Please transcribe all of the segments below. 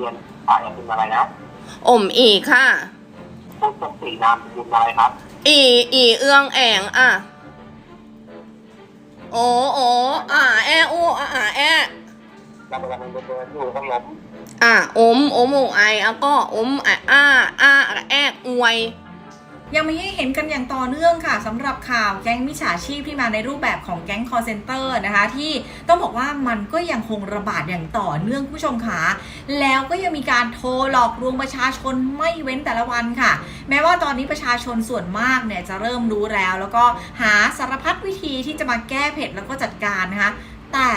เรียนสายเป็นอะไรนะอมอีกค่ะผู้ต้นสีนามสกุลอะไรครับ อีอีเอื้องแองอะโอโออ่าแออูอ่าอ่าแอเรากำลังเดินอยู่ก็ล้มอะอมอมอูไอแล้วก็อมอะอ่าอ่าแอกอวย ยังมีให้เห็นกันอย่างต่อเนื่องค่ะสำหรับข่าวแก๊งมิจฉาชีพที่มาในรูปแบบของแก๊งคอร์เซนเตอร์นะคะ ที่ต้องบอกว่ามันก็ยังคงระบาดอย่างต่อเนื่องคุณผู้ชมค่ะแล้วก็ยังมีการโทรหลอกลวงประชาชนไม่เว้นแต่ละวันค่ะ แม้ว่าตอนนี้ประชาชนส่วนมากเนี่ยจะเริ่มรู้แล้ว แล้วก็หาสารพัดวิธีที่จะมาแก้เผ็ดแล้วก็จัดการนะคะ แต่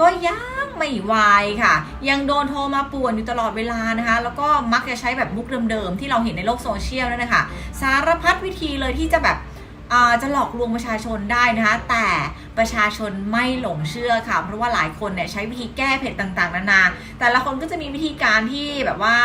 ก็ยังไม่วายค่ะ ยังโดนโทรมาป่วนอยู่ตลอดเวลานะคะ แล้วก็มักจะใช้แบบมุกเดิมๆ ที่เราเห็นในโลกโซเชียลนั่นนะคะสารพัดวิธีเลยที่จะแบบจะหลอกลวงประชาชนได้นะคะ แต่ ประชาชนไม่หลงเชื่อค่ะ เพราะว่าหลายคนเนี่ยใช้วิธีแก้เผ็ดต่างๆ นานา แต่ละคนก็จะมีวิธีการที่แบบว่า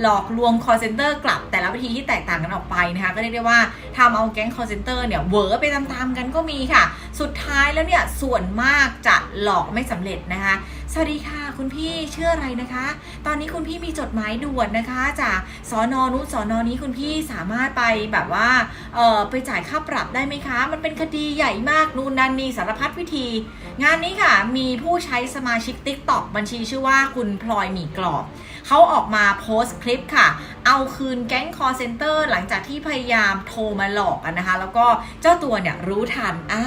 หลอกลวง call center กลับ แต่ละวิธีที่แตกต่างกันออกไปนะคะ ก็เรียกได้ว่าทำเอาแก๊ง call center เนี่ยเหวอไปตามๆกันก็มีค่ะ สุดท้ายแล้วเนี่ยส่วนมากจะหลอกไม่สำเร็จนะคะสวัสดีค่ะ คุณพี่เชื่ออะไรนะคะ ตอนนี้คุณพี่มีจดหมายด่วนนะคะ จากสอนอนู้นสอนอนี้คุณพี่สามารถไปแบบว่าเออไปจ่ายค่าปรับได้ไหมคะ มันเป็นคดีใหญ่มากนู่นนั่นนี่สารพัดวิธี งานนี้ค่ะมีผู้ใช้สมาชิก TikTok บัญชีชื่อว่าคุณพลอยหมีกรอบ เขาออกมาโพสต์คลิปค่ะ เอาคืนแก๊งคอร์เซนเตอร์หลังจากที่พยายามโทรมาหลอกกันนะคะ แล้วก็เจ้าตัวเนี่ยรู้ทันอ่า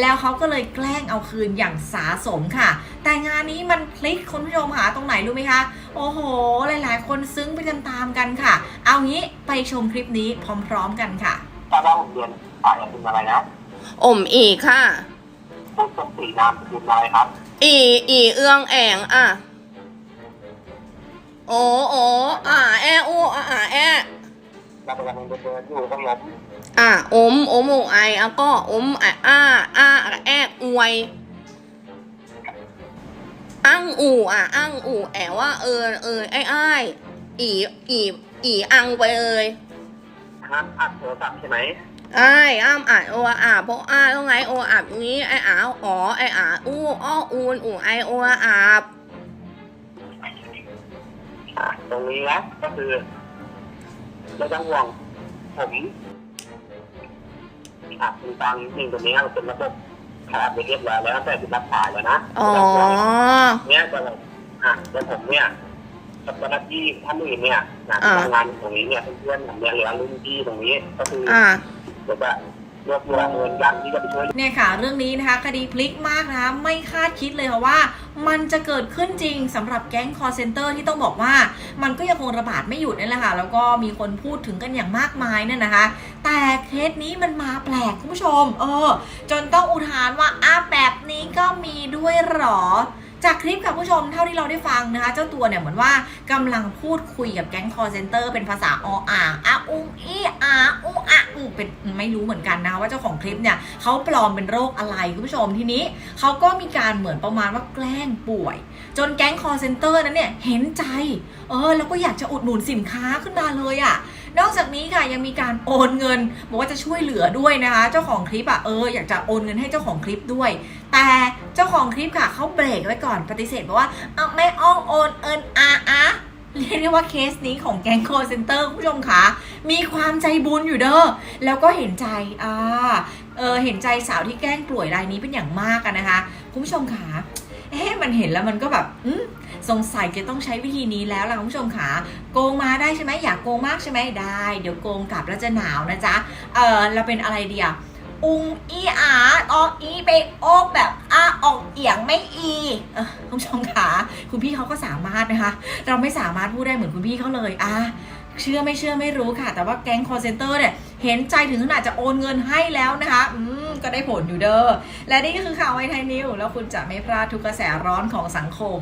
แล้วเขาก็เลยแกล้งเอาคืนอย่างสาสมค่ะ แต่งานนี้มันพลิกคุณผู้ชมหาตรงไหนรู้ไหมคะ โอ้โห หลายๆ คนซึ้งไปตามๆกันค่ะ เอางี้ไปชมคลิปนี้พร้อมๆกันค่ะทราบว่าผมเรียนสายเป็นอะไรนะอมอีกค่ะผู้ ต้นสีนามสกุลอะไรครับ อีอีเอื้องแองอะโอโออ่าแออูอ่าอ่าแอเรากำลังเดินอยู่ก็ล้มอะอมอมอูไอแล้วก็อมอะอ่าอ่าแอกอวยอั้งอู่อะอั้งอู่แอว่าเออเออไอ้ไอ้ายอีอีอีอังไปเลยห้ามอัดโทรศัพท์ใช่ไหม ไอ้ายอ้ามอ่านโออาเพราะอ้าต้องไงโออาบนี้ไอ้อาอ๋อไอ้อาอู้อ้ออูนอูไอโออาบอะตรงนี้นะก็คือไม่ต้องห่วงผมอะคุณฟังสิ่งตรงนี้เป็นระบบขาดไปเรียบร้อยแล้วแต่คุณรับสายแล้วนะอ๋อเนี่ยจะเลยอะแล้วผมเนี่ยกับเจ้าหน้าที่ท่านอื่นเนี่ยนะอ่าทำงานอยู่ตรงนี้เนี่ยเพื่อนๆผมเนี่ยเหลือรุ่นพี่ตรงนี้ก็คือ อ่าเดี๋ยวจะรวบรวมเงินยันที่จะไปช่วย เนี่ยค่ะ เรื่องนี้นะคะ คดีพลิกมากนะคะ ไม่คาดคิดเลยค่ะว่า มันจะเกิดขึ้นจริงสำหรับแก๊งคอร์เซนเตอร์ที่ต้องบอกว่า มันก็ยังคงระบาดไม่หยุดนั่แหละค่ะ แล้วก็มีคนพูดถึงกันอย่างมากมายเนี่ยนะคะ แต่เคสนี้มันมาแปลกคุณผู้ชม เออ จนต้องอุทานว่าอ้าแบบนี้ก็มีด้วยเหรอ จากคลิปค่ะผู้ชมเท่าที่เราได้ฟังนะคะ เจ้าตัวเนี่ยเหมือนว่ากำลังพูดคุยกับแก๊งคอร์เซนเตอร์เป็นภาษาออ่างอาอุงอีอาอุอะอืมเป็นไม่รู้เหมือนกันนะว่าเจ้าของคลิปเนี่ยเขาปลอมเป็นโรคอะไรคุณผู้ชมทีนี้เขาก็มีการเหมือนประมาณว่าแกล้งป่วย จนแก๊งคอร์เซนเตอร์นั้นเนี่ยเห็นใจเออแล้วก็อยากจะอุดหนุนสินค้าขึ้นมาเลยอะ่ะนอกจากนี้ค่ะยังมีการโอนเงินบอกว่าจะช่วยเหลือด้วยนะคะ เจ้าของคลิปอะ่ะเอออยากจะโอนเงินให้เจ้าของคลิปด้วย แต่เจ้าของคลิปค่ะเขาเบรกไว้ก่อนปฏิเสธบอกว่าเอาไม่อ้องโอนเอินอาอะเรียกได้ว่าเคสนี้ของแก๊งคอร์เซนเตอร์คุณผู้ชมคะมีความใจบุญอยู่เด้อแล้วก็เห็นใจอ่าเออเห็นใจสาวที่แกล้งป่วยรายนี้เป็นอย่างมากกันนะคะ คุณผู้ชมคะเอ๊ะมันเห็นแล้วมันก็แบบอืสงสัยจะต้องใช้วิธีนี้แล้วล่ะคุณผู้ชมคะโกงมาได้ใช่ไหมอยากโกงมากใช่ไหมได้ เดี๋ยวโกงกลับแล้วจะหนาวนะจ๊ะเออเราเป็นอะไรเดียว อุงอีอาอออีไปโอกแบบอาออกเอียงไม่อีคุณผู้ชมคะคุณพี่เขาก็สามารถนะคะ เราไม่สามารถพูดได้เหมือนคุณพี่เขาเลยอะเชื่อไม่เชื่อไม่รู้ค่ะ แต่ว่าแก๊งคอร์เซนเตอร์เนี่ยเห็นใจถึงขนาดจะโอนเงินให้แล้วนะคะ อืม ก็ได้ผลอยู่เด้อ และนี่ก็คือข่าวไวไทยนิวแล้วคุณจะไม่พลาดทุกกระแสร้อนของสังคม